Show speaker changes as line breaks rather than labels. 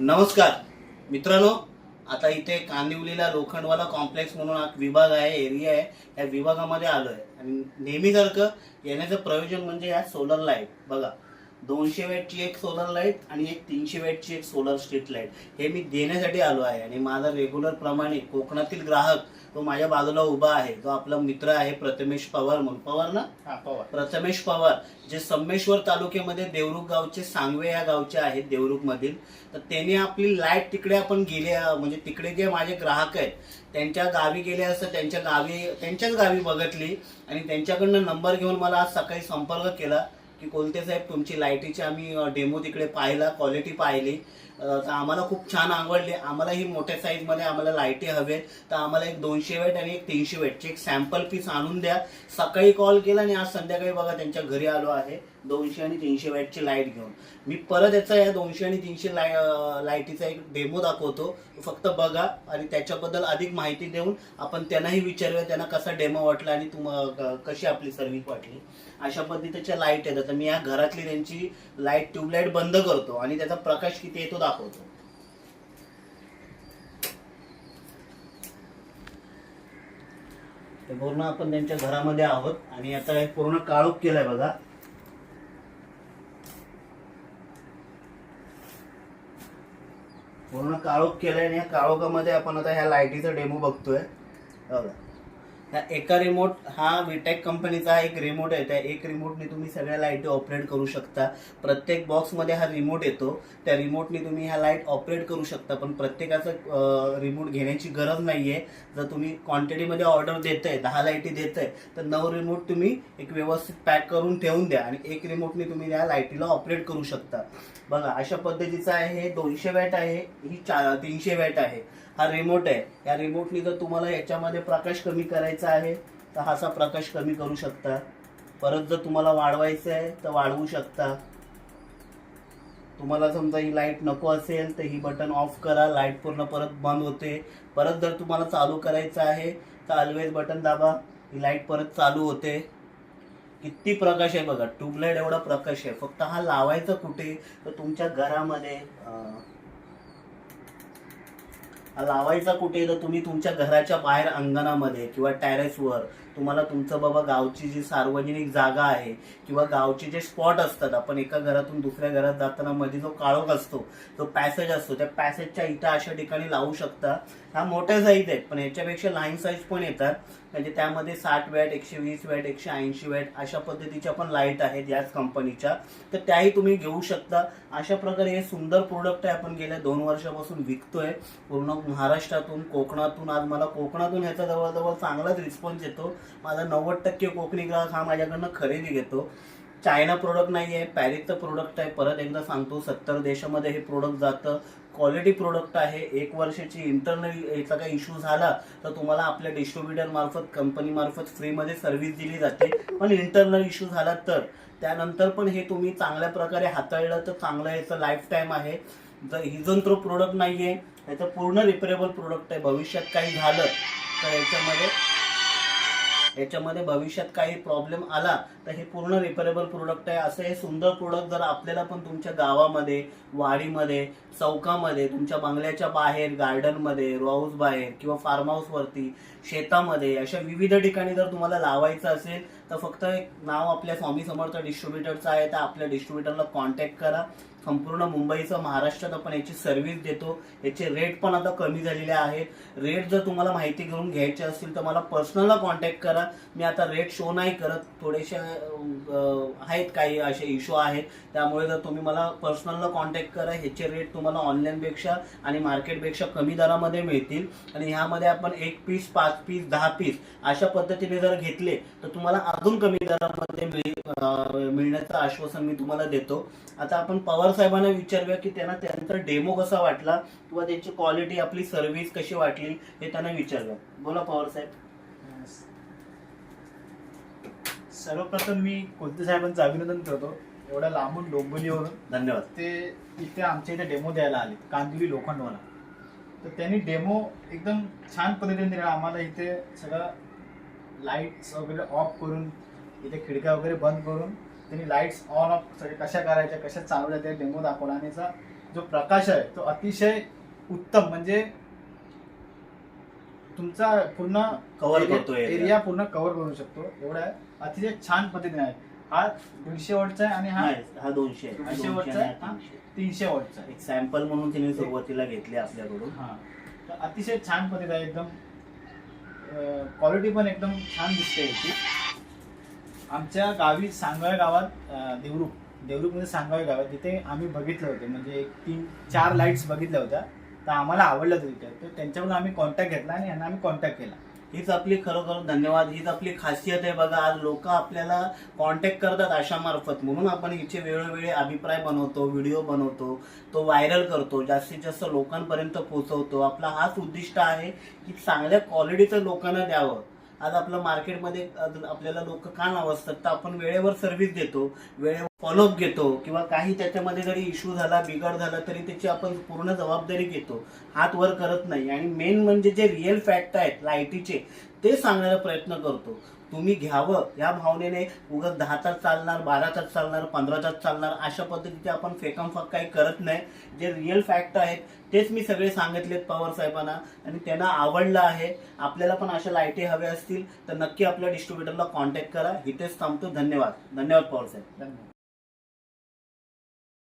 नमस्कार. मित्रांनो आता इथे कांदिवलीला लोखंडवाला कॉम्प्लेक्स म्हणून हा विभाग आहे एरिया आहे. या विभागामध्ये आलो आहे आणि नेहमीसारखं येण्याचं प्रयोजन म्हणजे या सोलर लाइट बघा. दोनशे वॅटची एक सोलर लाइट आणि एक तीनशे वॅटची एक सोलर स्ट्रीट लाइट हे मी देण्यासाठी आलो आहे आणि माझा रेग्युलर प्रमाणे कोकणातील ग्राहक तो माझ्या बाजूला उभा आहे. जो आपला मित्र आहे प्रथमेश पवार म्हणून. पवार ना?
हा पवार.
प्रथमेश पवार जे संमेश्वर तालुक्यामध्ये देवरुख गावचे सांगवे या गावचे आहेत देवरुख मधील तर त्यांनी आपली लाइट तिकडे आपण गेले म्हणजे तिकडे जे माझे ग्राहक आहेत त्यांच्या गावी गेले असं त्यांच्या गावी त्यांच्याच गावी बघितली आणि त्यांच्याकडनं नंबर घेऊन मला आज सकाळी संपर्क केला. की कोलते साहेब तुमची लाईटीची आम्ही डेमो तिकडे पाहिला क्वालिटी पाहिली. तर आम्हाला खूप छान आवडली. आम्हाला ही मोठ्या साईजमध्ये आम्हाला लाईटी हवेत. तर आम्हाला एक दोनशे वेट आणि एक तीनशे वेटची एक सॅम्पल पीस आणून द्या. सकाळी कॉल केला आणि आज संध्याकाळी बघा त्यांच्या घरी आलो आहे. दोनशे आणि तीनशे वॅटची लाइट घेऊन. मी परत याचा या दोनशे आणि तीनशे लाय लाईटीचा एक डेमो दाखवतो. फक्त बघा आणि त्याच्याबद्दल अधिक माहिती देऊन आपण त्यांनाही विचारूया त्यांना कसा डेमो वाटला आणि तुम कशी आपली सर्व्हिस वाटली. अशा पद्धतीच्या लाइट आहेत आता मी या घरातली त्यांची लाइट ट्यूबलाईट बंद करतो आणि त्याचा प्रकाश किती येतो दाखवतो. ते पूर्ण आपण त्यांच्या घरामध्ये आहोत आणि आता पूर्ण काळोख केलाय बघा. पूर्ण काळोख केलाय आणि या काळोखामध्ये आपण आता ह्या लाईटीचा डेमो बघतोय. बघा. ह्या एका रिमोट हा विटेक कंपनीचा एक रिमोट आहे. त्या एक रिमोटने तुम्ही सगळ्या लाईटी ऑपरेट करू शकता. प्रत्येक बॉक्समध्ये हा रिमोट येतो. त्या रिमोटने तुम्ही ह्या लाइट ऑपरेट करू शकता. पण प्रत्येकाचं रिमोट घेण्याची गरज नाही आहे जर तुम्ही क्वांटिटीमध्ये ऑर्डर देत आहे दहा लाईटी देताय तर नऊ रिमोट तुम्ही एक व्यवस्थित पॅक करून ठेवून द्या. आणि एक रिमोटने तुम्ही या लाईटीला ऑपरेट करू शकता. बघा अशा पद्धतीचं आहे हे दोनशे वॅट आहे ही चार तीनशे वॅट आहे. हा रिमोट आहे. या रिमोटनी जर तुम्हाला याच्यामध्ये प्रकाश कमी करायचा आहे तर हाचा प्रकाश कमी करू शकता. परत जर तुम्हाला वाढवायचं आहे तर वाढवू शकता. तुम्हाला समजा ही लाइट नको असेल तर ही बटन ऑफ करा. लाइट पूर्ण परत बंद होते. परत जर तुम्हाला चालू करायचं आहे तर ऑलवेज बटन दाबा. ही लाइट परत चालू होते. किती प्रकाश आहे बघा ट्यूबलाईट एवढा प्रकाश आहे. फक्त हा लावायचा कुठे? तर तुमच्या घरामध्ये अं, हा लावायचा कुठे? तर तुम्ही तुमच्या घराच्या बाहेर अंगणामध्ये किंवा टॅरेसवर तुम्हाला तुमचं बाबा गावची जी सार्वजनिक जागा आहे किंवा गावचे जे स्पॉट असतात आपण एका घरातून दुसऱ्या घरात जाताना मध्ये जो काळोख असतो जो पॅसेज असतो त्या पॅसेजच्या इथं अशा ठिकाणी लावू शकता. ह्या मोठ्या साईज आहेत पण याच्यापेक्षा लहान साईज पण येतात. म्हणजे त्यामध्ये साठ वॅट एकशे वीस वॅट एकशे ऐंशी वॅट अशा पद्धतीच्या पण लाइट आहेत याच कंपनीच्या तर त्याही तुम्ही घेऊ शकता. अशा प्रकारे हे सुंदर प्रोडक्ट आहे. आपण गेल्या दोन वर्षापासून विकतोय. पूर्ण महाराष्ट्रातून कोकणातून आज मला कोकणातून याचा जवळजवळ चांगलाच रिस्पॉन्स येतो. माझा नव्वद टक्के कोकणी ग्राहक हा माझ्याकडनं खरेदी घेतो. चायना प्रोडक्ट नाही आहे पॅरिसचं प्रोडक्ट आहे. परत एकदा सांगतो सत्तर देशामध्ये हे प्रोडक्ट जातं. क्वालिटी प्रोडक्ट आहे. एक वर्षाची इंटरनल याचा काही इश्यू झाला तर तुम्हाला आपल्या डिस्ट्रीब्युटर मार्फत कंपनी मार्फत फ्रीमध्ये सर्व्हिस दिली जाते. पण इंटरनल इश्यू झाला तर. त्यानंतर पण हे तुम्ही चांगल्या प्रकारे हाताळलं तर चांगलं याचं लाईफ टाईम आहे. जर हिजंत्रो प्रोडक्ट नाही आहे याचं पूर्ण रिपेरेबल प्रोडक्ट आहे. भविष्यात काही झालं तर याच्यामध्ये याच्यामध्ये भविष्यात काही प्रॉब्लेम आला तर हे पूर्ण रिपेरेबल प्रोडक्ट आहे. असं हे सुंदर प्रोडक्ट जर आपल्याला पण तुमच्या गावामध्ये वाडीमध्ये चौकामध्ये तुमच्या बंगल्याच्या बाहेर गार्डनमध्ये रो हाऊस बाहेर किंवा फार्म हाऊसवरती शेतामध्ये अशा विविध ठिकाणी जर तुम्हाला लावायचं असेल तर फक्त एक नाव आपल्या स्वामी समर्थ डिस्ट्रीब्युटरचं आहे तर आपल्या डिस्ट्रीब्युटरला कॉन्टॅक्ट करा. संपूर्ण मुंबईचं महाराष्ट्रात आपण याची सर्व्हिस देतो. याचे रेट पण आता कमी झालेले आहेत. रेट जर तुम्हाला माहिती घेऊन घ्यायचे असतील तर मला पर्सनलला कॉन्टॅक्ट करा. मी आता रेट शो नाही करत. थोडेसे आहेत काही असे इश्यू आहेत. त्यामुळे जर तुम्ही मला पर्सनलला कॉन्टॅक्ट करा ह्याचे रेट तुम्हाला ऑनलाईनपेक्षा आणि मार्केटपेक्षा कमी दरामध्ये मिळतील. आणि ह्यामध्ये आपण एक पीस पाच पीस दहा पीस अशा पद्धतीने जर घेतले तर तुम्हाला अजून कमी दरामध्ये मिळ- मिळण्याचं आश्वासन मी तुम्हाला देतो. आता आपण पवार साहेबांना विचारूया की त्यांना त्यांचा डेमो कसा वाटला किंवा त्यांची क्वालिटी आपली सर्व्हिस कशी वाटली हे त्यांना विचारूया. बोला पवार साहेब.
सर्वप्रथम मी कोणते साहेबांचं अभिनंदन करतो. एवढ्या लांबून डोंबिवलीवरून
धन्यवाद.
ते इथे आमच्या इथे डेमो द्यायला आले कांदिवली लोखंडवाला. तर त्यांनी डेमो एकदम छान पद्धतीने दिला. आम्हाला इथे सगळं लाईट्स वगैरे ऑफ करून इथे खिडक्या वगैरे बंद करून त्यांनी लाईट्स ऑन ऑफ सगळे कशा करायच्या कशा चालवल्या त्या डेमो दाखवला. आणि याचा जो प्रकाश आहे तो अतिशय उत्तम. म्हणजे तुमचा पूर्ण एरिया-
करतो.
एरिया पूर्ण कव्हर करू शकतो. एवढा आहे अतिशय छान पद्धतीने आहे. हा दीडशे वॉटचा आहे आणि हा
हा दोनशे
वरचा
आणि
आहे,
हा? तीनशे.
वॉटचा
एक सॅम्पल म्हणून तिने सुरुवातीला घेतले आपल्याकडून.
हा. तर अतिशय छान पद्धत आहे. एकदम क्वालिटी पण एकदम छान दिसते याची. आमच्या गावी सांगळ गावात अं, देवरुख देवरुखमध्ये सांगळ गाव आहे. तिथे आम्ही बघितलं होते. म्हणजे एक तीन चार लाईट्स बघितल्या होत्या. तर आम्हाला आवडलं होतं तिथे. तर त्यांच्याकडून आम्ही कॉन्टॅक्ट घेतला आणि यांना आम्ही कॉन्टॅक्ट केला.
हीच आपली खरोखर धन्यवाद. हीच आपली खासियत आहे बघा. आज लोक आपल्याला कॉन्टॅक्ट करतात अशा मार्फत म्हणून आपण हिचे वेळोवेळी अभिप्राय बनवतो व्हिडिओ बनवतो तो व्हायरल करतो जास्तीत जास्त लोकांपर्यंत पोहोचवतो. आपला हाच उद्दिष्ट आहे की चांगल्या क्वालिटीचं लोकांना द्यावं. आज आपलं मार्केटमध्ये आपल्याला लोक का नावं तर आपण वेळेवर सर्व्हिस देतो वेळेवर फॉलोअप घेतो किंवा काही त्याच्यामध्ये जरी इश्यू झाला बिघड झाला तरी त्याची आपण पूर्ण जबाबदारी घेतो. हात वर करत नाही. आणि मेन म्हणजे जे रिअल फॅक्ट आहेत लाईटीचे ते सांगण्याचा प्रयत्न करतो. तुम्ही घ्यावं. या भावनेने उगाच दहा तास चालणार बारा तास चालणार पंधरा तास चालणार अशा पद्धतीचे आपण फेकमफाक काही करत नाही. जे रिअल फॅक्ट आहेत तेच मी सगळे सांगितलेत पवार साहेबांना. आणि त्यांना आवडलं आहे. आपल्याला पण अशा लाईटी हव्या असतील तर नक्की आपल्या डिस्ट्रीब्युटरला कॉन्टॅक्ट करा. इथेच थांबतो. धन्यवाद. धन्यवाद पवार साहेब.
धन्यवाद.